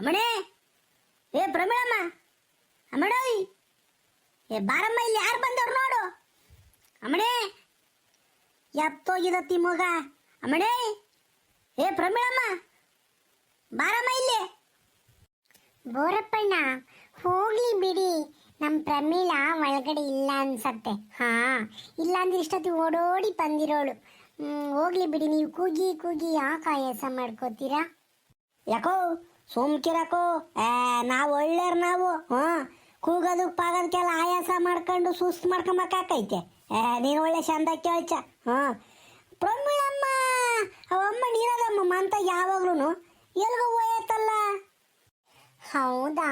ಅಮ್ಮಣೇ! ಏ ಪ್ರಮೀಳಮ್ಮ ಅಮ್ಮಡೋಯ್! ಏ ಬಾರಮ್ಮ ಇಲ್ಲಿ ಯಾರು ಬಂದವ್ರು ನೋಡು! ಅಮ್ಮಣೇ! ಎತ್ತೋಗಿದತ್ತಿ ಮಗ ಅಮ್ಮಣೇ! ಏ ಪ್ರಮೀಳಮ್ಮ ಬಾರಮ್ಮ ಇಲ್ಲಿ! ಬೋರಪ್ಪಣ್ಣ ಹೋಗ್ಲಿ ಬಿಡಿ. ನಮ್ಮ ಪ್ರಮೀಳ ಒಳಗಡೆ ಇಲ್ಲ ಅನ್ಸತ್ತೆ. ಹಾ ಇಲ್ಲ ಅಂದ್ರೆ ಇಷ್ಟೊತ್ತಿಗೆ ಓಡೋಡಿ ಬಂದಿರೋಳು. ಹ್ಮ್, ಹೋಗ್ಲಿ ಬಿಡಿ. ನೀವು ಕೂಗಿ ಕೂಗಿ ಯಾಕೆ ಆಯಾಸ ಮಾಡ್ಕೋತೀರಾ? ಯಾಕೋ ಸುಮ್ಕಿರಕೋ ಏ, ನಾವು ಒಳ್ಳೆಯವ್ರು ನಾವು, ಹ್ಞೂ? ಕೂಗೋದು, ಪಾಗೋದಕ್ಕೆಲ್ಲ ಆಯಾಸ ಮಾಡ್ಕೊಂಡು ಸುಸ್ತು ಮಾಡ್ಕೊಂಬಕಾಕೈತೆ. ಏ, ನೀನು ಒಳ್ಳೆ ಚಂದ ಕೇಳ್ಚ, ಹ್ಞೂ? ಪ್ರಮೀಳಮ್ಮ ಅವಮ್ಮ ನೀರದಮ್ಮ ಅಂತ ಯಾವಾಗ್ಲೂ ಎಲ್ಗೋ ಹೋಯತ್ತಲ್ಲ? ಹೌದಾ?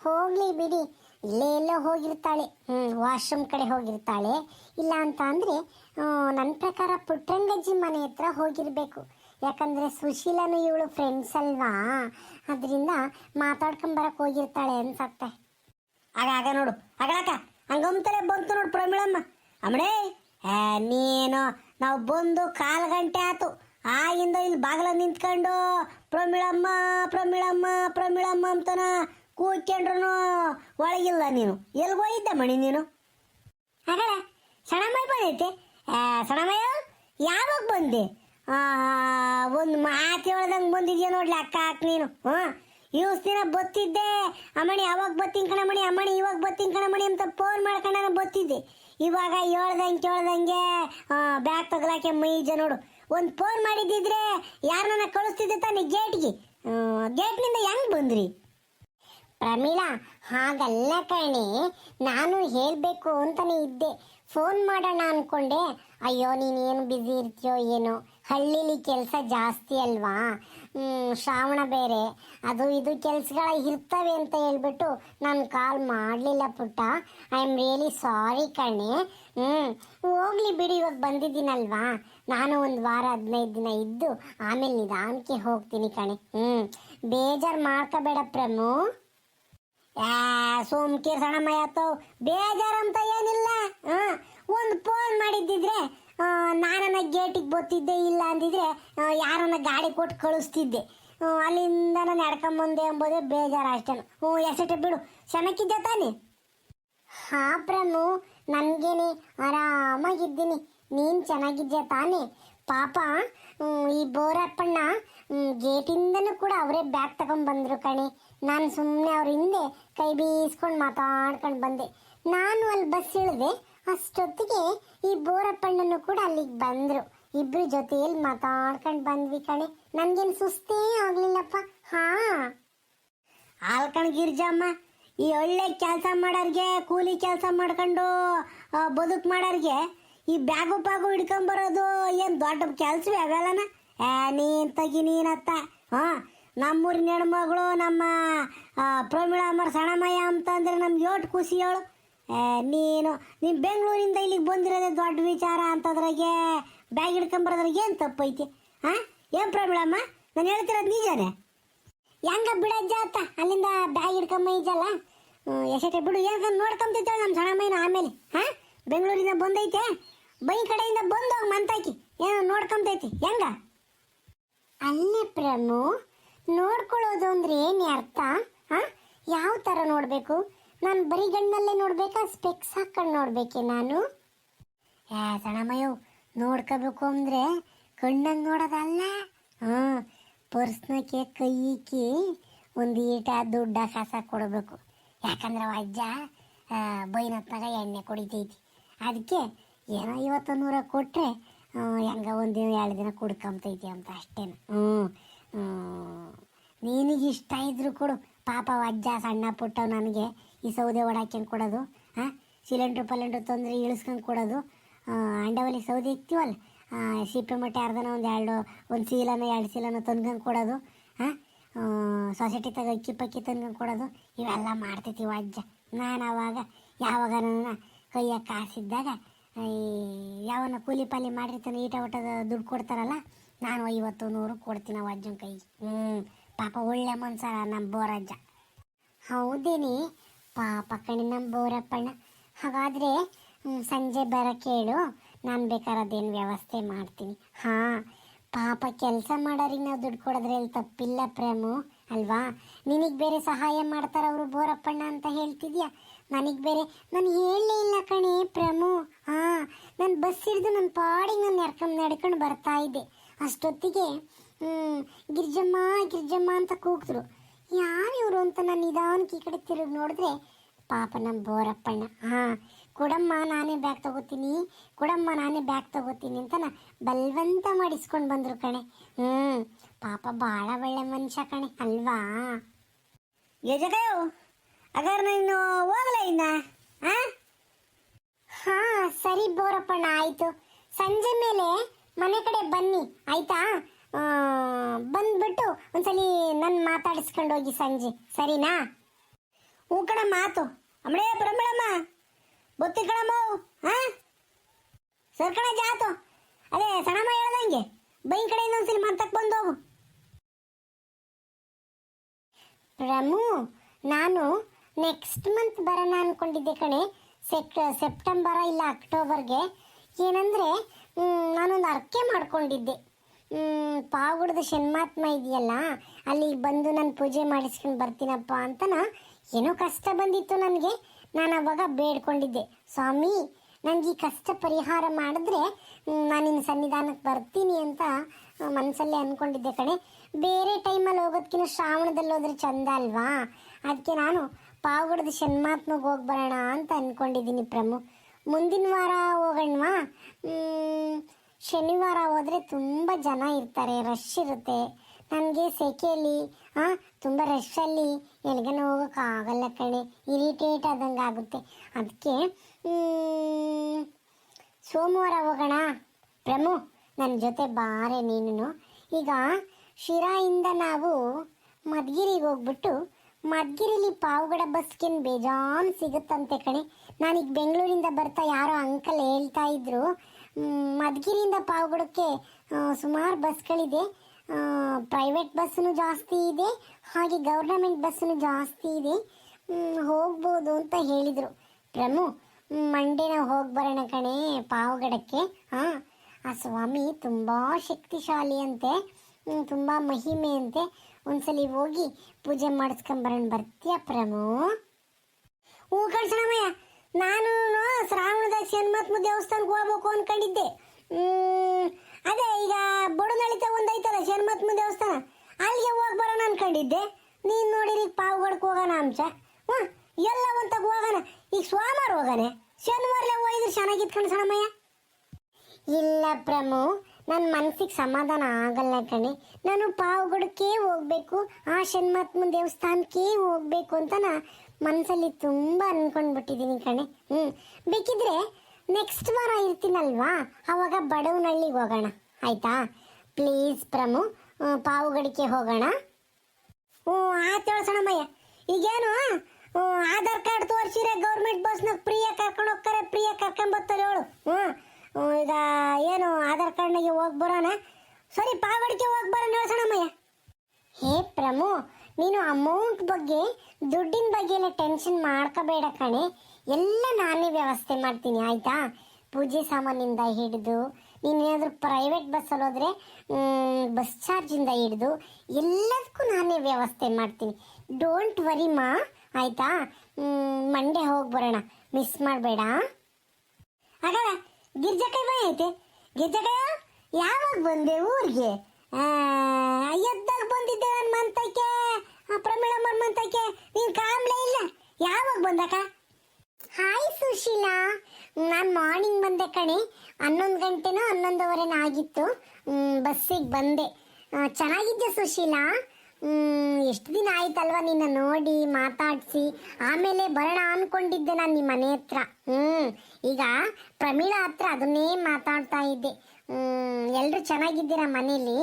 ಹೋಗ್ಲಿ ಬಿಡಿ. ಇಲ್ಲೇ ಎಲ್ಲೋ ಹೋಗಿರ್ತಾಳೆ, ಹ್ಞೂ? ವಾಶ್ರೂಮ್ ಕಡೆ ಹೋಗಿರ್ತಾಳೆ. ಇಲ್ಲ ಅಂತ ಅಂದರೆ ನನ್ನ ಪ್ರಕಾರ ಪುಟ್ರಂಗಜ್ಜಿ ಮನೆ ಹತ್ರ ಹೋಗಿರ್ಬೇಕು. ಯಾಕಂದ್ರೆ ಸುಶೀಲನು ಇವಳು ಫ್ರೆಂಡ್ಸ್ ಅಲ್ವಾ? ಅದರಿಂದ ಮಾತಾಡ್ಕೊಂಬರಕ್ ಹೋಗಿರ್ತಾಳೆ ಅನ್ಸತ್ತೆ. ಆಗ ಆಗ ನೋಡು. ಆಗಲಕ್ಕ ಹಂಗಂತಲೇ ಬಂತು ನೋಡು ಪ್ರಮೀಳಮ್ಮ. ಅಮ್ಮಡೇ ಏ ನೀನು ನಾವು ಬಂದು ಕಾಲು ಗಂಟೆ ಆತು. ಆಗಿಂದ ಇಲ್ಲಿ ಬಾಗಿಲ ನಿಂತ್ಕೊಂಡು ಪ್ರಮೀಳಮ್ಮ ಪ್ರಮೀಳಮ್ಮ ಪ್ರಮೀಳಮ್ಮ ಅಂತನ ಕೂತ್ಕೊಂಡ್ರು ಒಳಗಿಲ್ಲ ನೀನು. ಎಲ್ಲಿ ಹೋಗಿದ್ದೆ ಮಣಿ ನೀನು? ಹಾಗಲ್ಲ ಸಣಮಯ್ಯ ಬಂದೈತೆ? ಏ, ಸಣಮಯ್ಯ ಯಾವಾಗ ಬಂದೆ? ಒಂದು ಮಾತು ಹೇಳ್ದಂಗೆ ಬಂದಿದ್ಯಾ ನೋಡ್ಲಿ ಅಕ್ಕ ಅಕ್ಕ ನೀನು? ಹಾ? ಇವ್ಸ್ ದಿನ ಬತ್ತಿದ್ದೆ. ಅಮ್ಮಣಿ ಅವಾಗ ಬತ್ತಿನ ಕಣಮಣಿ ಅಮ್ಮಣಿ ಇವಾಗ ಬತ್ತಿನ ಕಣಮಣಿ ಅಂತ ಫೋನ್ ಮಾಡ್ಕೊಂಡು ಬತ್ತಿದ್ದೆ. ಇವಾಗ ಹೇಳ್ದಂಗೆ ಕೇಳ್ದಂಗೆ ಬ್ಯಾಗ್ ತಗಲಾಕೆ ಮೈಜ ನೋಡು. ಒಂದು ಫೋನ್ ಮಾಡಿದ್ದಿದ್ರೆ ಯಾರನ್ನ ಕಳಿಸ್ತಿದ್ದೆ ತಾನೆ ಗೇಟ್ಗೆ? ಗೇಟ್ನಿಂದ ಹೆಂಗ್ ಬಂದ್ರಿ? ಪ್ರಮೀಳಾ, ಹಾಗಲ್ಲ ಕಣೆ. ನಾನು ಹೇಳಬೇಕು ಅಂತಲೇ ಇದ್ದೆ. ಫೋನ್ ಮಾಡೋಣ ಅನ್ಕೊಂಡೆ. ಅಯ್ಯೋ ನೀನೇನು ಬ್ಯುಸಿ ಇರ್ತೀಯೋ ಏನೋ. ಹಳ್ಳಿಲಿ ಕೆಲಸ ಜಾಸ್ತಿ ಅಲ್ವಾ? ಶ್ರಾವಣ ಬೇರೆ. ಅದು ಇದು ಕೆಲಸಗಳ ಇರ್ತವೆ ಅಂತ ಹೇಳ್ಬಿಟ್ಟು ನಾನು ಕಾಲ್ ಮಾಡಲಿಲ್ಲ ಪುಟ್ಟ. ಐ ಆಮ್ ರಿಯಲಿ ಸಾರಿ ಕಣೆ. ಹ್ಞೂ ಹೋಗ್ಲಿ ಬಿಡಿ, ಇವಾಗ ಬಂದಿದ್ದೀನಲ್ವಾ? ನಾನು ಒಂದು ವಾರ ಹದಿನೈದು ದಿನ ಇದ್ದು ಆಮೇಲೆ ನಿಧಾನಕ್ಕೆ ಹೋಗ್ತೀನಿ ಕಣೆ. ಹ್ಞೂ ಬೇಜಾರು ಮಾಡ್ಕೋಬೇಡ ಪ್ರಮು. ಸೋಮ್ಕೀರ್ ಸಣ್ಣಮ್ಮಯ್ಯ ಆತವ್ ಬೇಜಾರಂತ ಏನಿಲ್ಲ. ಹಾಂ, ಒಂದು ಫೋನ್ ಮಾಡಿದ್ದಿದ್ರೆ ನಾನನ್ನ ಗೇಟಿಗೆ ಬತ್ತಿದ್ದೆ ಇಲ್ಲ ಅಂದಿದ್ರೆ ಯಾರನ್ನ ಗಾಡಿ ಕೊಟ್ಟು ಕಳಿಸ್ತಿದ್ದೆ. ಅಲ್ಲಿಂದ ನಾನು ನಡ್ಕೊಂಬಂದೆ ಎಂಬುದೇ ಬೇಜಾರು ಅಷ್ಟೇ. ಹ್ಞೂ ಎಷ್ಟೇ ಬಿಡು. ಚೆನ್ನಾಗಿದ್ದೆ ತಾನೇ? ಹಾ, ಪ್ರಮು. ನನಗೇನೆ ಆರಾಮಾಗಿದ್ದೀನಿ. ನೀನು ಚೆನ್ನಾಗಿದ್ದೆ ತಾನೇ? ಪಾಪ ಈ ಬೋರಪ್ಪಣ್ಣ ಗೇಟಿಂದನೂ ಕೂಡ ಅವರೇ ಬ್ಯಾಗ್ ತಗೊಂಡ್ ಬಂದ್ರು ಕಣೆ. ನಾನು ಸುಮ್ಮನೆ ಅವ್ರ ಹಿಂದೆ ಕೈ ಬೀಸ್ಕೊಂಡು ಮಾತಾಡ್ಕೊಂಡು ಬಂದೆ. ನಾನು ಅಲ್ಲಿ ಬಸ್ ಇಳಿದೆ ಅಷ್ಟೊತ್ತಿಗೆ ಈ ಬೋರಪ್ಪಣ್ಣನು ಕೂಡ ಅಲ್ಲಿಗೆ ಬಂದ್ರು. ಇಬ್ರು ಜೊತೆಯಲ್ಲಿ ಮಾತಾಡ್ಕೊಂಡು ಬಂದ್ವಿ ಕಣೆ. ನನ್ಗೇನು ಸುಸ್ತೇ ಆಗ್ಲಿಲ್ಲಪ್ಪ. ಹಾ. ಆಲ್ಕಣ್ ಗಿರ್ಜಮ್ಮ ಈ ಒಳ್ಳೆ ಕೆಲಸ ಮಾಡೋರಿಗೆ ಕೂಲಿ ಕೆಲಸ ಮಾಡ್ಕೊಂಡು ಬದುಕು ಮಾಡೋರಿಗೆ ಈ ಬ್ಯಾಗು ಪಾಗು ಹಿಡ್ಕೊಂಬರೋದು ಏನು ದೊಡ್ಡ ಕೆಲಸವೇ ಅವೆಲ್ಲನ ಏ ನೀನ್ ತಗಿ ನೀನತ್ತ. ಹಾಂ ನಮ್ಮೂರಿನ ಹೆಣ್ಮಗಳು ನಮ್ಮ ಆ, ಸಣಮಯ್ಯ ಅಂತಂದ್ರೆ ನಮ್ಗೆ ಯೋಟ್ ಖುಷಿ ಹೇಳು. ನೀನು ನೀನು ಬೆಂಗಳೂರಿಂದ ಇಲ್ಲಿಗೆ ಬಂದಿರೋದೇ ದೊಡ್ಡ ವಿಚಾರ ಅಂತದ್ರಾಗೆ ಬ್ಯಾಗ್ ಹಿಡ್ಕೊಂಬರೋದ್ರಾಗೆ ಏನು ತಪ್ಪೈತಿ? ಹಾಂ ಏನು ಪ್ರಾಬ್ಲಮ್ಮ ನಾನು ಹೇಳ್ತಿರೋದು ನಿಜಾನೇ? ಹೆಂಗ ಬಿಡಜ್ಜ ಅತ್ತ? ಅಲ್ಲಿಂದ ಬ್ಯಾಗ್ ಹಿಡ್ಕೊಂಬ ಇದ್ದಲ್ಲ ಎಷ್ಟೇ ಬಿಡು. ಏನ್ ನೋಡ್ಕೊಂತೈತೆ ನಮ್ಮ ಸಣ್ಣ ಮೈನ ಆಮೇಲೆ. ಹಾ ಬೆಂಗಳೂರಿಂದ ಬಂದೈತೆ. ಬೈ ಕಡೆಯಿಂದ ಬಂದೋಗ್ ಮಂತಾಕಿ ಏನೋ ನೋಡ್ಕೊಂತೈತಿ. ಹೆಂಗ? ಅಲ್ಲಿ ಪ್ರಮು, ನೋಡ್ಕೊಳ್ಳೋದು ಅಂದ್ರೆ ಏನು ಅರ್ಥ? ಹಾ ಯಾವ ತರ ನೋಡ್ಬೇಕು? ನಾನು ಬರೀ ಗಣ್ಣಲ್ಲೇ ನೋಡ್ಬೇಕಾ? ಸ್ಪೆಕ್ಸ್ ಹಾಕೊಂಡು ನೋಡ್ಬೇಕೆ ನಾನು? ಏ ಸಣ್ಣಮ್ಮಯ್ಯವ್ ನೋಡ್ಕೋಬೇಕು ಅಂದ್ರೆ ಕಣ್ಣನ್ನು ನೋಡೋದಲ್ಲ? ಹಾಂ ಪರ್ಸ್ನಕ್ಕೆ ಕೈ ಇಕ್ಕಿ ಒಂದು ಈಟ ದುಡ್ಡ ಕಾಸ ಕೊಡಬೇಕು. ಯಾಕಂದ್ರೆ ಅಜ್ಜ ಬೈನತ್ನಾಗ ಎಣ್ಣೆ ಕುಡಿತೈತಿ. ಅದಕ್ಕೆ ಏನೋ ಇವತ್ತು ನೂರ ಕೊಟ್ಟರೆ ಹೆಂಗ ಒಂದು ದಿನ ಎರಡು ದಿನ ಕುಡ್ಕೊಂತೈತಿ ಅಂತ ಅಷ್ಟೇನು. ಹ್ಞೂ ನಿನಗೆ ಇಷ್ಟ ಇದ್ರು ಕೊಡು. ಪಾಪ ಅಜ್ಜ ಸಣ್ಣ ಪುಟ್ಟ ನನಗೆ. ಈ ಸೌದೆ ಒಡಾಕ್ಯಂಡು ಕೊಡೋದು? ಹಾಂ ಸಿಲಿಂಡ್ರ್ ಪಲೆಂಡ್ರ್ ತೊಂದರೆ ಇಳಿಸ್ಕೊಂಡು ಕೊಡೋದು? ಅಂಡವಲ್ಲಿ ಸೌದೆ ಇಕ್ತೀವಲ್ಲ? ಸಿಪ್ಪೆ ಮಟ್ಟೆ ಅರ್ಧನ ಒಂದು ಎರಡು, ಒಂದು ಸೀಲನ, ಎರಡು ಸೀಲನ ತಂದ್ಕೊಂಡು ಕೊಡೋದು? ಹಾಂ ಸೊಸೈಟಿ ತಗ ಅಕ್ಕಿ ಪಕ್ಕಿ ತಂದ್ಕೊಂಡು ಕೊಡೋದು? ಇವೆಲ್ಲ ಮಾಡ್ತಿದ್ದೀವಿ ಅಜ್ಜ ನಾನು ಅವಾಗ ಯಾವಾಗ ನನ್ನ ಕೈಯಾಗ ಕಾಸಿದ್ದಾಗ, ಈ, ಯಾವನ ಕೂಲಿ ಪಾಲಿ ಮಾಡಿರ್ತಾನೆ ಈಟ ಊಟದ ದುಡ್ಡು ಕೊಡ್ತಾರಲ್ಲ, ನಾನು ಐವತ್ತು ನೂರು ಕೊಡ್ತೀನಿ ಅಜ್ಜನ ಕೈ ಹ್ಞೂ ಪಾಪ ಒಳ್ಳೆ ಮನ್ಸ ನಮ್ಮ ಬೋರಜ್ಜ ಹೌದೇನೆ? ಪಾಪ ಕಣಿ ನಮ್ಮ ಬೋರಪ್ಪಣ್ಣ. ಹಾಗಾದ್ರೆ ಸಂಜೆ ಬರ ಕೇಳು. ನಾನು ಬೇಕಾದ್ರೆ ಅದೇನು ವ್ಯವಸ್ಥೆ ಮಾಡ್ತೀನಿ. ಹಾಂ, ಪಾಪ ಕೆಲಸ ಮಾಡೋರಿಗೆ ನಾವು ದುಡ್ಡು ಕೊಡೋದ್ರಲ್ಲಿ ತಪ್ಪಿಲ್ಲ ಪ್ರೇಮು, ಅಲ್ವಾ? ನಿನಗೆ ಬೇರೆ ಸಹಾಯ ಮಾಡ್ತಾರೆ ಅವರು ಬೋರಪ್ಪಣ್ಣ ಅಂತ ಹೇಳ್ತಿದ್ಯಾ? ನನಗೆ ಬೇರೆ, ನಾನು ಹೇಳಲೇ ಇಲ್ಲ ಕಣೆ ಪ್ರಮು. ಹಾಂ, ನಾನು ಬಸ್ ಹಿಡಿದು ನನ್ನ ಪಾಡಿಗೆ ನಾನು ನಡ್ಕೊಂಡು ನಡ್ಕೊಂಡು ಬರ್ತಾ ಇದ್ದೆ. ಅಷ್ಟೊತ್ತಿಗೆ ಗಿರ್ಜಮ್ಮ ಗಿರ್ಜಮ್ಮ ಅಂತ ಕೂಗಿದ್ರು. ಯಾರು ಇವರು ಅಂತ ನಾನು ನಿಧಾನಕ್ಕೆ ಈ ಕಡೆ ತಿರುಗಿ ನೋಡಿದ್ರೆ? ಪಾಪ ನಮ್ಮ ಬೋರಪ್ಪಣ್ಣ. ಹಾ, ಕೊಡಮ್ಮ ನಾನೇ ಬ್ಯಾಗ್ ತಗೋತೀನಿ, ಕೊಡಮ್ಮ ನಾನೇ ಬ್ಯಾಗ್ ತಗೋತೀನಿ ಅಂತ ನಾ ಬಲವಂತ ಮಾಡಿಸ್ಕೊಂಡು ಬಂದ್ರು ಕಣೆ. ಹ್ಞೂ ಪಾಪ ಭಾಳ ಒಳ್ಳೆ ಮನುಷ್ಯ ಕಣೆ, ಅಲ್ವಾ? ಯಜದೇವ್ ಅಗಾರ ನೀನು ಹೋಗಲೇ ಇನ್ನ ಹಾಂ, ಸರಿ ಬೋರಪ್ಪಣ್ಣ, ಆಯಿತು. ಸಂಜೆ ಮೇಲೆ ಮನೆ ಕಡೆ ಬನ್ನಿ, ಆಯ್ತಾ? ಬಂದ್ಬಿಟ್ಟು ಒಂದ್ಸಲಿ ನನ್ನ ಮಾತಾಡಿಸ್ಕೊಂಡು ಹೋಗಿ ಸಂಜೆ, ಸರಿನಾ? ಹೂ ಕಣ ಮಾತು ಅಮ್ಮಳೇ ಪ್ರಮಳಮ್ಮ ಬೊತ್ತಿ ಕಣಮ್ಮ ಹಾ ಸರ್ ಕಣ ಜಾತು ಅದೇ ಸಣಮ್ಮ ಹೇಳ್ದಂಗೆ, ಬೈ ಕಡೆ ಒಂದ್ಸಲಿ ಮಂತಕ್ಕೆ ಬಂದು ಹೋಗು. ಪ್ರಮು ನಾನು ನೆಕ್ಸ್ಟ್ ಮಂತ್ ಬರೋಣ ಅನ್ಕೊಂಡಿದ್ದೆ ಕಣೆ. ಸೆಪ್ಟ ಸೆಪ್ಟೆಂಬರ ಇಲ್ಲ ಅಕ್ಟೋಬರ್ಗೆ ಏನಂದರೆ ನಾನೊಂದು ಅರ್ಕೆ ಮಾಡ್ಕೊಂಡಿದ್ದೆ. ಪಾವಗಡದ ಶನ್ಮಾತ್ಮ ಇದೆಯಲ್ಲ, ಅಲ್ಲಿಗೆ ಬಂದು ನಾನು ಪೂಜೆ ಮಾಡಿಸ್ಕೊಂಡು ಬರ್ತೀನಪ್ಪ ಅಂತನ ಏನೋ ಕಷ್ಟ ಬಂದಿತ್ತು ನನಗೆ. ನಾನು ಅವಾಗ ಬೇಡ್ಕೊಂಡಿದ್ದೆ. ಸ್ವಾಮಿ ನನಗೆ ಈ ಕಷ್ಟ ಪರಿಹಾರ ಮಾಡಿದ್ರೆ ನಾನು ನಿನ್ನ ಸನ್ನಿಧಾನಕ್ಕೆ ಬರ್ತೀನಿ ಅಂತ ಮನಸ್ಸಲ್ಲೇ ಅಂದ್ಕೊಂಡಿದ್ದೆ ಕಣೆ. ಬೇರೆ ಟೈಮಲ್ಲಿ ಹೋಗೋದಕ್ಕಿಂತ ಶ್ರಾವಣದಲ್ಲಿ ಹೋದ್ರೆ ಚಂದ ಅಲ್ವಾ? ಅದಕ್ಕೆ ನಾನು ಪಾವಗಡದ ಶನ್ಮಾತ್ಮಗೆ ಹೋಗಿ ಬರೋಣ ಅಂತ ಅಂದ್ಕೊಂಡಿದ್ದೀನಿ ಪ್ರಮು. ಮುಂದಿನ ವಾರ ಹೋಗೋಣವಾ? ಶನಿವಾರ ಹೋದರೆ ತುಂಬ ಜನ ಇರ್ತಾರೆ ರಶ್ ಇರುತ್ತೆ. ನನಗೆ ಸೆಕೆಯಲ್ಲಿ ಹಾಂ ತುಂಬ ರಶಲ್ಲಿ ಎಲ್ಗನ ಹೋಗೋಕ್ಕಾಗಲ್ಲ ಕಣೆ ಇರಿಟೇಟ್ ಆದಂಗೆ ಆಗುತ್ತೆ. ಅದಕ್ಕೆ ಸೋಮವಾರ ಹೋಗೋಣ. ಪ್ರಮು ನನ್ನ ಜೊತೆ ಬಾರೆ ನೀನು ಈಗ ಶಿರಾಯಿಂದ ನಾವು ಮದ್ಗಿರಿಗೆ ಹೋಗ್ಬಿಟ್ಟು, ಮದ್ಗಿರಿಲಿ ಪಾವಗಡ ಬಸ್ಗೇನು ಬೇಜಾನ್ ಸಿಗುತ್ತಂತೆ ಕಣೆ. ನಾನೀಗ ಬೆಂಗಳೂರಿಂದ ಬರ್ತಾ ಯಾರೋ ಅಂಕಲ್ ಹೇಳ್ತಾ ಇದ್ರು ಮ್, ಮದ್ಗಿರಿಯಿಂದ ಪಾವಗಡಕ್ಕೆ ಸುಮಾರು ಬಸ್ಗಳಿದೆ. ಪ್ರೈವೇಟ್ ಬಸ್ಸು ಜಾಸ್ತಿ ಇದೆ. ಹಾಗೆ ಗೌರ್ನಮೆಂಟ್ ಬಸ್ಸು ಜಾಸ್ತಿ ಇದೆ. ಹೋಗ್ಬೋದು ಅಂತ ಹೇಳಿದರು. ಪ್ರಮು ಮಂಡೇ ನಾವು ಹೋಗಿ ಬರೋಣ ಕಣೆ ಪಾವಗಡಕ್ಕೆ. ಹಾಂ ಆ ಸ್ವಾಮಿ ತುಂಬ ಶಕ್ತಿಶಾಲಿ ಅಂತೆ. ತುಂಬ ಮಹಿಮೆ ಅಂತೆ. ಒಂದ್ಸಲಿ ಹೋಗಿ ಪೂಜೆ ಮಾಡಿಸ್ಕೊಂಬರೋಣ ಬರ್ತೀಯ ಪ್ರಮು? ಹೂ ಕಳ್ಸಣಮಯ್ಯ ನಾನು ಶ್ರಾವಣದ ಶನ್ಮಾತ್ಮ ದೇವಸ್ಥಾನಕ್ಕೆ ಹೋಗ್ಬೇಕು ಅನ್ಕೊಂಡಿದ್ದೆ. ಅದೇ ಈಗ ಬಡನಳಿತ ಒಂದೈತಲ್ಲ ಶನ್ಮತ್ಮ ದೇವಸ್ಥಾನ ಅಲ್ಲಿಗೆ ಹೋಗಿ ಬರೋಣ ಅನ್ಕೊಂಡಿದ್ದೆ. ನೀನು ನೋಡಿರಿ ಪಾವಗಡಕ್ಕೆ ಹೋಗೋಣ ಅಂಶ. ಹ್ಞೂ ಎಲ್ಲ ಒಂತಾಗ ಹೋಗೋಣ. ಈಗ ಸೋಮವಾರ ಹೋಗಾನೆ. ಶನಿವಾರಲೇ ಹೋಗಿದ್ರೆ ಚೆನ್ನಾಗಿತ್ತು ಕಣ್ಸಣಮಯ್ಯ ಇಲ್ಲ ಪ್ರಮು ನನ್ನ ಮನಸ್ಸಿಗೆ ಸಮಾಧಾನ ಆಗಲ್ಲ ಕಣೆ. ನಾನು ಪಾವಗಡಕ್ಕೆ ಹೋಗ್ಬೇಕು ಆ ಷಣ್ಮಾತ್ಮ ದೇವಸ್ಥಾನಕ್ಕೆ ಹೋಗ್ಬೇಕು ಅಂತ ನಾ ಮನಸ್ಸಲ್ಲಿ ತುಂಬ ಅನ್ಕೊಂಡ್ಬಿಟ್ಟಿದ್ದೀನಿ ಕಣೆ. ಹ್ಞೂ ಬೇಕಿದ್ರೆ ನೆಕ್ಸ್ಟ್ ವಾರ ಇರ್ತೀನಲ್ವಾ? ಅವಾಗ ಬಡವನಹಳ್ಳಿಗೆ ಹೋಗೋಣ. ಆಯ್ತಾ? ಪ್ಲೀಸ್ ಪ್ರಮು ಆ, ಪಾವಗಡಕ್ಕೆ ಹೋಗೋಣ. ಹ್ಞೂ ಆಯ್ತು ಸಣಮಯ್ಯ ಈಗೇನು ಆಧಾರ್ ಕಾರ್ಡ್ ತೋರಿಸಿರೆ ಗೌರ್ಮೆಂಟ್ ಬಸ್ನಾಗ ಪ್ರಿಯ ಕರ್ಕೊಂಡು ಹೋಗ್ತಾರೆ ಪ್ರಿಯ ಕರ್ಕೊಂಡ್ ಬರ್ತಾರೆ ಹೇಳು. ಹ್ಞೂ, ಈಗ ಏನು ಆಧಾರ್ ಕಾರ್ಡ್ನಾಗೆ ಹೋಗಿ ಬರೋಣ? ಸರಿ, ಪಾವಡಿಕೆ ಹೋಗಿ ಬರೋಣ ಹೇಳ್ಸೋಣಮ್ಮಯ್ಯ ಹೇ ಪ್ರಮು, ನೀನು ಅಮೌಂಟ್ ಬಗ್ಗೆ, ದುಡ್ಡಿನ ಬಗ್ಗೆ ಎಲ್ಲ ಟೆನ್ಷನ್ ಮಾಡ್ಕೋಬೇಡ ಕಣೆ. ಎಲ್ಲ ನಾನೇ ವ್ಯವಸ್ಥೆ ಮಾಡ್ತೀನಿ, ಆಯ್ತಾ? ಪೂಜೆ ಸಾಮಾನಿಂದ ಹಿಡಿದು, ನೀನೇನಾದರೂ ಪ್ರೈವೇಟ್ ಬಸ್ಸಲ್ಲಿ ಹೋದರೆ ಬಸ್ ಚಾರ್ಜಿಂದ ಹಿಡಿದು, ಎಲ್ಲದಕ್ಕೂ ನಾನೇ ವ್ಯವಸ್ಥೆ ಮಾಡ್ತೀನಿ. ಡೋಂಟ್ ವರಿ ಮಾ, ಆಯ್ತಾ? ಮಂಡೇ ಹೋಗಿ ಬರೋಣ. ಮಿಸ್ ಮಾಡಬೇಡ. ಹಾಗಾದ್ರೆ ಗಿರ್ಜಕೈ ಬೈ ಐತೆ. ಗಿರ್ಜಕಯ್ಯ ಯಾವಾಗ ಬಂದೆ ಊರಿಗೆ? ಎದ್ದಾಗ ಬಂದಿದ್ದೆ ನನ್ನ ಮಂತಕ್ಕೆ ಪ್ರಮೀಳಮ್ಮನ ಮಂತಕ್ಕೆ ನೀನು ಕಾಮ್ಲೇ ಇಲ್ಲ. ಯಾವಾಗ ಬಂದಕ್ಕ? ಹಾಯ್ ಸುಶೀಲಾ. ನಾನು ಮಾರ್ನಿಂಗ್ ಬಂದೆ ಕಣೆ. ಹನ್ನೊಂದು ಗಂಟೆನೋ ಹನ್ನೊಂದುವರೆನೋ ಆಗಿತ್ತು. ಬಸ್ಸಿಗೆ ಬಂದೆ. ಚೆನ್ನಾಗಿದ್ದೆ ಸುಶೀಲಾ? ಎಷ್ಟು ದಿನ ಆಯ್ತಲ್ವಾ ನಿನ್ನ ನೋಡಿ ಮಾತಾಡಿಸಿ. ಆಮೇಲೆ ಬರೋಣ ಅನ್ಕೊಂಡಿದ್ದೆ ನಾನು ನಿಮ್ಮ ಮನೆ ಹತ್ರ. ಹ್ಞೂ ಈಗ ಪ್ರಮೀಳಾ ಹತ್ರ ಅದನ್ನೇ ಮಾತಾಡ್ತಾ ಇದ್ದೆ. ಎಲ್ಲರೂ ಚೆನ್ನಾಗಿದ್ದೀರಾ ಮನೇಲಿ?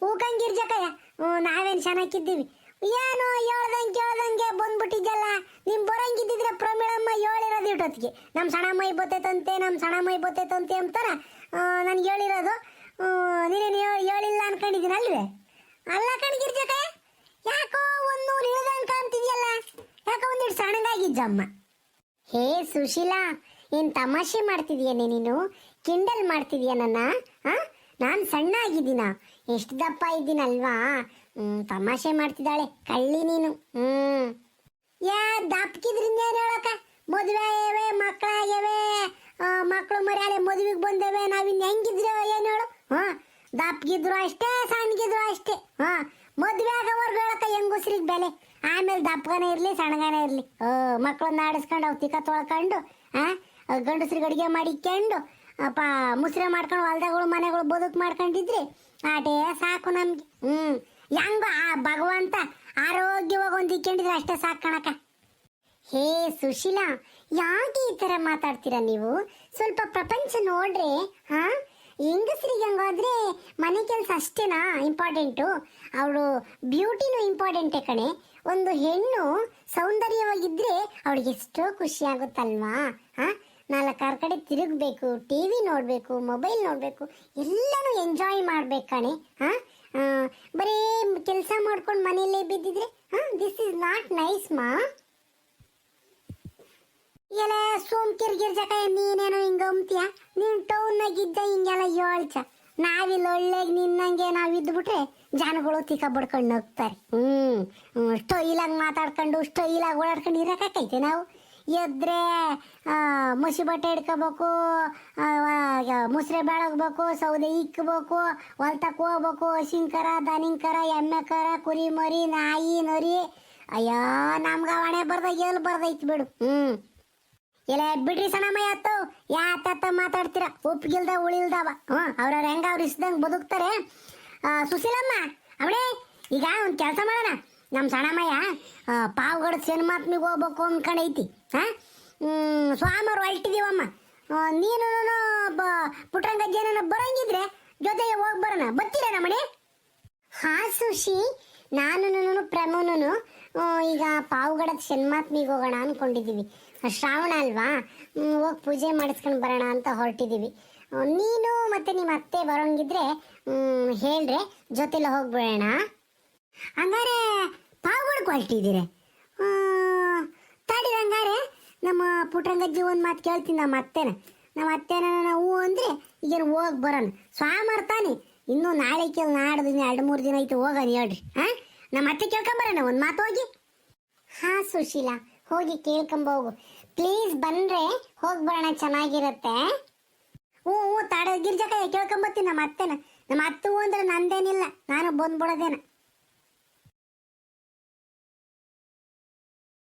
ಹೂಕಂಗಿರ್ಜಕಯ್ಯ ಹ್ಞೂ ನಾವೇನು ಚೆನ್ನಾಗಿದ್ದೀವಿ? ಏನು ಹೇಳ್ದಂಗೆ ಕೇಳ್ದಂಗೆ ಬಂದ್ಬಿಟ್ಟಿದ್ದಲ್ಲ ನಿಮ್ ಬರಂಗಿದ್ದಿದ್ರೆ ಪ್ರಮೀಳಮ್ಮ ಹೇಳಿರೋದು ಇಟ್ಟೊತ್ತಿಗೆ. ನಮ್ಮ ಸಣ್ಣಮ್ಮೈ ಬತ್ತೈತಂತೆ ನಮ್ಮ ಸಣ್ಣಮ್ಮೈ ಬತ್ತೈತಂತೆ ಅಂತಾರ. ನನ್ಗೆ ಹೇಳಿರೋದು. ನೀನೇನು ಹೇಳಿಲ್ಲ ಅನ್ಕೊಂಡಿದ್ದೀನಿ ಅಲ್ವೇ ಅಲ್ಲ ಕಣ್ಗಿರ್ಜಕಯ್ಯ ಯಾಕೋ ಒಂದು ನೂರು ಇಳ್ದಂಗೆ ಕಾಣ್ತಿದ್ಯಲ್ಲ? ಯಾಕೋ ಒಂದಿಟ್ಟು ಸಣ್ಣಗಾಗಿದ್ದಮ್ಮ ಹೇ ಸುಶೀಲಾ, ಏನ್ ತಮಾಷೆ ಮಾಡ್ತಿದ್ಯೇನೆ ನೀನು? ಕಿಂಡಲ್ ಮಾಡ್ತಿದ್ಯಾ ನನ್ನ? ಹಾ ನಾನು ಸಣ್ಣ ಆಗಿದ್ದೀನ ಎಷ್ಟು ದಪ್ಪ ಇದ್ದೀನಲ್ವಾ? ತಮಾಷೆ ಮಾಡ್ತಿದ್ದಾಳೆ ಕಳ್ಳಿ ನೀನು. ಹ್ಮ್. ಯಾ, ದಪ್ಕಿದ್ರಿಂದ ಏನ್ ಹೇಳಕ ಮದುವೆ ಆಗ್ಯವೆ ಮಕ್ಕಳಾಗ್ಯವೆ ಮಕ್ಕಳು ಮರ್ಯಾಲೆ ಮದುವೆಗೆ ಬಂದೇವೆ, ನಾವಿನ್ ಹೆಂಗಿದ್ರೆ ಏನ್ ಹೇಳು? ಹಾ? ದಪ್ಗಿದ್ರು ಅಷ್ಟೇ ಸಣ್ಣಗಿದ್ರು ಅಷ್ಟೇ. ಹಾ, ಮದ್ವೆ ಆಗೋವರ್ಗು ಹೆಂಗುಸ್ರಿಗೆ ಬೆಲೆ? ಆಮೇಲೆ ದಪ್ಪಗನ ಇರ್ಲಿ, ಸಣ್ಣಗನ ಇರ್ಲಿ. ಮಕ್ಕಳನ್ನ ಆಡಿಸ್ಕೊಂಡು ಅವು ತಿಕ್ಕ ತೊಳ್ಕೊಂಡು, ಆ, ಗಂಡಸ್ರಿಗೆ ಅಡಿಗೆ ಮಾಡಿಕೊಂಡು ಅಪ್ಪ, ಮುಸ್ರೆ ಮಾಡ್ಕೊಂಡು ಹೊಲ್ದಾಗಳು ಮನೆಗಳು ಬದುಕು ಮಾಡ್ಕೊಂಡಿದ್ರಿ. ಆಟೇ ಸಾಕು ನಮ್ಗೆ. ಹ್ಮ್, ಹೆಂಗ ಆ ಭಗವಂತ ಆರೋಗ್ಯವಾಗಿ ಒಂದು ಇಕ್ಕೊಂಡಿದ್ರೆ ಅಷ್ಟೇ ಸಾಕು ಕಣಕ ಹೇ ಸುಶೀಲಾ, ಯಾಕೆ ಈ ಥರ ಮಾತಾಡ್ತೀರಾ ನೀವು? ಸ್ವಲ್ಪ ಪ್ರಪಂಚ ನೋಡ್ರಿ ಹಾ ಹೆಂಗಸ್ರಿಗೆ ಹಂಗಾದ್ರೆ ಮನೆ ಕೆಲಸ ಅಷ್ಟೇನಾ ಇಂಪಾರ್ಟೆಂಟು ಅವಳು ಬ್ಯೂಟಿನೂ ಇಂಪಾರ್ಟೆಂಟೇ ಕಣೆ. ಒಂದು ಹೆಣ್ಣು ಸೌಂದರ್ಯವಾಗಿದ್ದರೆ ಅವಳಿಗೆ ಎಷ್ಟೋ ಖುಷಿ ಆಗುತ್ತಲ್ವಾ? ಹಾಂ? ನಾಲ್ಕಾರು ಕಡೆ ತಿರುಗಬೇಕು ಟಿ ವಿ ನೋಡಬೇಕು ಮೊಬೈಲ್ ನೋಡಬೇಕು, ಎಲ್ಲನೂ ಎಂಜಾಯ್ ಮಾಡ್ಬೇಕು ಕಣೆ. ಹಾ? ಬರೀ ಕೆಲಸ ಮಾಡ್ಕೊಂಡು ಮನೆಯಲ್ಲೇ ಬಿದ್ದಿದ್ರೆ, ಹಾಂ? ದಿಸ್ ಇಸ್ ನಾಟ್ ನೈಸ್ ಮಾ. ಎಲ್ಲ ಸೋಮ್ಕಿರ್ ಗಿರ್ಜಕ ನೀನೇನೋ ಹಿಂಗ ಅಂತೀಯ ನೀನ್ ಟೌನ್ ಇದ್ದ ಹಿಂಗೆಲ್ಲ ಹೇಳ್ಚ ನಾವಿಲ್ಲ ಒಳ್ಳೆಗೆ ನಿನ್ನಂಗೆ ನಾವ್ ಇದ್ಬಿಟ್ರೆ ಜನಗಳು ತಿಕ್ಕ ಬಡ್ಕೊಂಡು ಹೋಗ್ತಾರೆ ಹ್ಮ್. ಸ್ಟೈಲಾಗಿ ಮಾತಾಡ್ಕೊಂಡು ಸ್ಟೈಲಾಗಿ ಓಡಾಡ್ಕೊಂಡು ಇರಕೈತೆ ನಾವು? ಎದ್ರೆ ಮುಸಿ ಬಟ್ಟೆ ಹಿಡ್ಕೋಬೇಕು ಮುಸ್ರೆ ಬೆಳಗ್ಬೇಕು, ಸೌದೆ ಇಕ್ಕಬೇಕು ಹೊಲ್ತಕ್ ಹೋಗ್ಬೇಕು, ಹಸಿಂಕರ, ದನಿಂಕರ ಎಮ್ಮೆ ಕರ ಕುರಿ ಮರಿ ನಾಯಿ, ನರಿ. ಅಯ್ಯೋ, ನಮ್ಗ ಹಣೆ ಬರ್ದ, ಎಲ್ ಬರ್ದೈತ್ ಬಿಡು. ಹ್ಮ್. ಇಲ್ಲ ಬಿಡ್ರಿ ಸಣ್ಣಮ್ಮಯ್ಯ ಅತ್ತು ಯಾತ ಮಾತಾಡ್ತೀರ? ಉಪ್ಪಿಗಿಲ್ದ ಉಳಿಲ್ದವ. ಹ್ಞೂ, ಅವ್ರವ್ರ ಹೆಂಗ ಅವ್ರು ಇಸ್ದಂಗ್ ಬದುಕ್ತಾರೆ. ಸುಶೀಲಮ್ಮ, ಅವಳೇ, ಈಗ ಒಂದು ಕೆಲಸ ಮಾಡೋಣ. ನಮ್ಮ ಸಣ್ಣಮ್ಮಯ್ಯ ಪಾವಗಡ ಸಿನಿಮಾತ್ಮಿಗೆ ಹೋಗ್ಬೇಕು ಅನ್ಕೊಂಡೈತಿ ಹಾ? ಹ್ಮ್ ಸ್ವಾಮರು ಹೊಲ್ಟಿದೀವಮ್ಮ. ನೀನು ಪುಟ್ರಂಗಜ್ಜನ ಬರಂಗಿದ್ರೆ ಜೊತೆಗೆ ಹೋಗಿ ಬರೋಣ. ಬತ್ತೀರ ನಮ್ಮನೆ ಹಾ, ಸುಶಿ. ನಾನು ಈಗ ಪಾವಗಡದ ಶನ್ಮಾತ್ಮಿಗೆ ಹೋಗೋಣ ಅನ್ಕೊಂಡಿದೀವಿ. ಶ್ರಾವಣ ಅಲ್ವಾ? ಹೋಗಿ ಪೂಜೆ ಮಾಡಿಸ್ಕೊಂಡು ಬರೋಣ ಅಂತ ಹೊರಟಿದೀವಿ. ಆ, ನೀನು ಮತ್ತೆ ನಿಮ್ಮ ಅತ್ತೆ ಬರೋಂಗಿದ್ರೆ ಹೇಳ್ರೆ ಜೊತೆಲೆ ಹೋಗ್ಬಿಡೋಣ. ಹಂಗಾರೆ ಪಾವುಗಡಕ್ಕೆ ಹೊರಟಿದ್ದೀರಿ ತಡಿ ಹಂಗಾರೆ ನಮ್ಮ ಪುಟ್ರಂಗಜ್ಜಿ ಒಂದು ಮಾತು ಕೇಳ್ತೀನಿ ನಮ್ಮ ಅತ್ತೆನ. ನಮ್ಮ ಅತ್ತೆನ ನಾವು ಅಂದ್ರೆ ಈಗ ಹೋಗಿ ಬರೋಣ. ಸ್ವಾಮರ್ ತಾನೆ. ಇನ್ನೂ ನಾಳೆ ಕೇಳಿ ನಾಡ್ದು ಎರಡು ಮೂರು ದಿನ ಐತೆ ಹೋಗೋಣ ಹೇಳ್ರಿ. ಹಾ? ನಮ್ಮ ಅತ್ತೆ ಕೇಳ್ಕೊಂಬರೋಣ ಒಂದು ಮಾತು ಹೋಗಿ. ಹಾ ಸುಶೀಲಾ, ಹೋಗಿ ಕೇಳ್ಕೊಂಬೋಗು ಪ್ಲೀಸ್ ಬಂದ್ರೆ ಹೋಗಿ ಬರೋಣ ಚೆನ್ನಾಗಿರತ್ತೆ. ಹ್ಞೂ ಹ್ಞೂ, ತಾಡ ಗಿರ್ಜಕ್ಕ ಕೇಳ್ಕೊಂಬತ್ತೀನಿ ನಮ್ಮ ಅತ್ತೆನ. ನಮ್ಮ ಅತ್ತೂ ಅಂದ್ರೆ ನಂದೇನಿಲ್ಲ, ನಾನು ಬಂದ್ಬಿಡೋದೇನ.